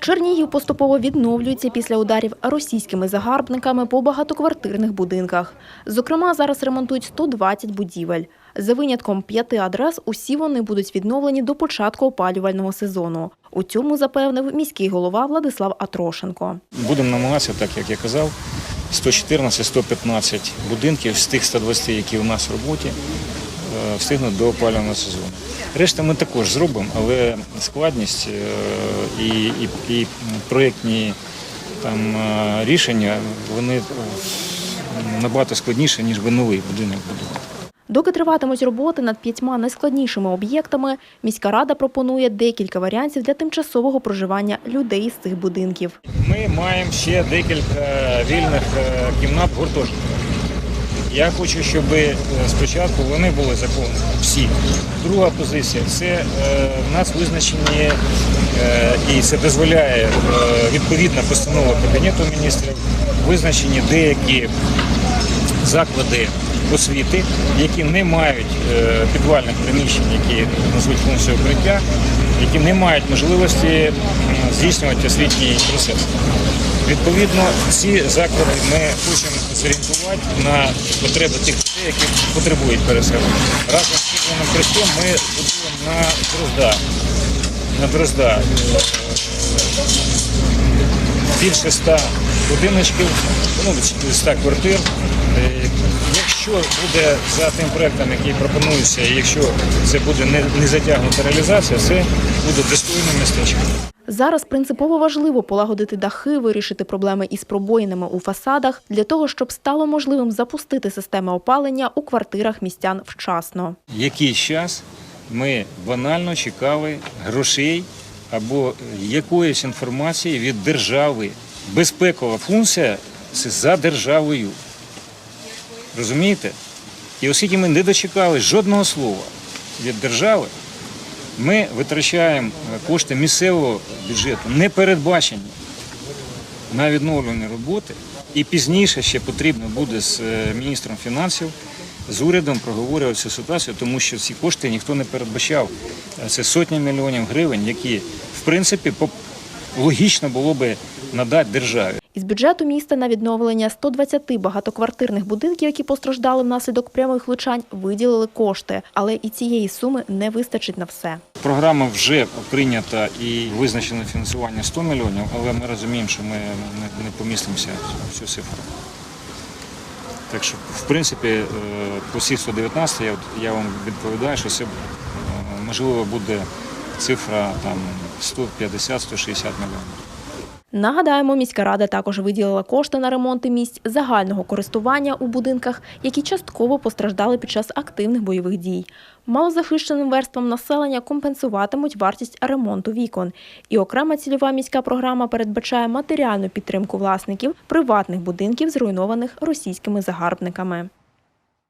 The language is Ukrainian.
Чернігів поступово відновлюється після ударів російськими загарбниками по багатоквартирних будинках. Зокрема, зараз ремонтують 120 будівель. За винятком п'яти адрес, усі вони будуть відновлені до початку опалювального сезону. У цьому запевнив міський голова Владислав Атрошенко. Будемо намагатися, так як я казав, 114-115 будинків з тих 120, які у нас в роботі, е, встигнуть до опалювального сезону. Решта ми також зробимо, але складність е, і, і, і проєктні там, е, рішення вони набагато складніші, ніж би новий будинок будувати. Доки триватимуть роботи над п'ятьма найскладнішими об'єктами, міська рада пропонує декілька варіантів для тимчасового проживання людей з цих будинків. Ми маємо ще декілька вільних е, кімнат в гуртожитку. Я хочу, щоб е, спочатку вони були заповнені всі. Друга позиція це е, в нас визначені е, і це дозволяє відповідна постанова Кабінету міністрів, визначені деякі заклади освіти, які не мають е, підвальних приміщень, які назвуть функцію укриття, які не мають можливості здійснювати освітній процес. Відповідно, ці заклади ми хочемо зорієнтувати на потреби тих людей, які потребують переселення. Разом з Червоним Христом ми будуємо на Дрозда. На Дрозда більше ста будиночків, ну, 100 квартир. Е, Якщо буде за тим проектом, який пропонується, і якщо це буде не, затягнута реалізація, це буде достойне містечко. Зараз принципово важливо полагодити дахи, вирішити проблеми із пробоїнами у фасадах для того, щоб стало можливим запустити системи опалення у квартирах містян вчасно. Якийсь час ми банально чекали грошей або якоїсь інформації від держави. Безпекова функція це за державою. Розумієте? І оскільки ми не дочекали жодного слова від держави, ми витрачаємо е, кошти місцевого бюджету, не передбачені на відновлені роботи. І пізніше ще потрібно буде з е, міністром фінансів, з урядом проговорювати цю ситуацію, тому що ці кошти ніхто не передбачав. Е, Це сотні мільйонів гривень, які, в принципі, логічно було би надати державі. Із бюджету міста на відновлення 120 багатоквартирних будинків, які постраждали внаслідок прямих влучань, виділили кошти, але і цієї суми не вистачить на все. Програма вже прийнята і визначено фінансування 100 мільйонів, але ми розуміємо, що ми не, помістимося в цю цифру. Так що, в принципі, по всіх 119 я, вам відповідаю, що це е, можливо буде цифра там 150-160 мільйонів. Нагадаємо, міська рада також виділила кошти на ремонти місць загального користування у будинках, які частково постраждали під час активних бойових дій. Малозахищеним верствам населення компенсуватимуть вартість ремонту вікон. І окрема цільова міська програма передбачає матеріальну підтримку власників приватних будинків, зруйнованих російськими загарбниками.